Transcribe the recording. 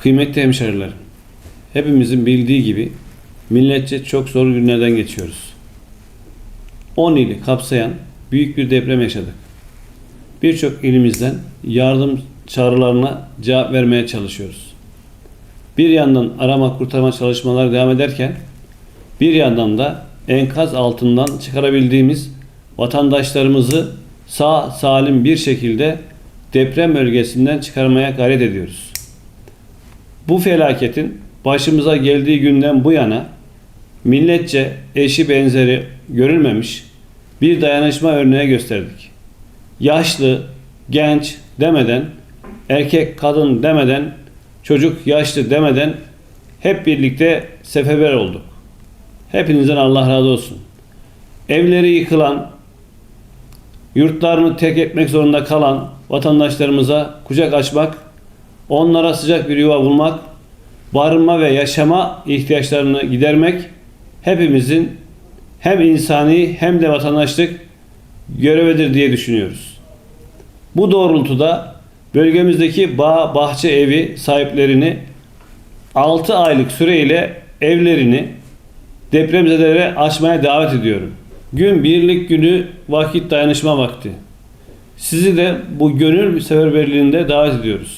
Kıymetli hemşerilerim, hepimizin bildiği gibi milletçe çok zor günlerden geçiyoruz. 10 ili kapsayan büyük bir deprem yaşadık. Birçok ilimizden yardım çağrılarına cevap vermeye çalışıyoruz. Bir yandan arama kurtarma çalışmaları devam ederken bir yandan da enkaz altından çıkarabildiğimiz vatandaşlarımızı sağ salim bir şekilde deprem bölgesinden çıkarmaya gayret ediyoruz. Bu felaketin başımıza geldiği günden bu yana milletçe eşi benzeri görülmemiş bir dayanışma örneği gösterdik. Yaşlı, genç demeden, erkek, kadın demeden, çocuk, yaşlı demeden hep birlikte seferber olduk. Hepinizden Allah razı olsun. Evleri yıkılan, yurtlarını terk etmek zorunda kalan vatandaşlarımıza kucak açmak, onlara sıcak bir yuva bulmak, barınma ve yaşama ihtiyaçlarını gidermek hepimizin hem insani hem de vatandaşlık görevidir diye düşünüyoruz. Bu doğrultuda bölgemizdeki bağ bahçe evi sahiplerini 6 aylık süreyle evlerini depremzedelere açmaya davet ediyorum. Gün birlik günü vakit dayanışma vakti. Sizi de bu gönül seferberliğinde davet ediyoruz.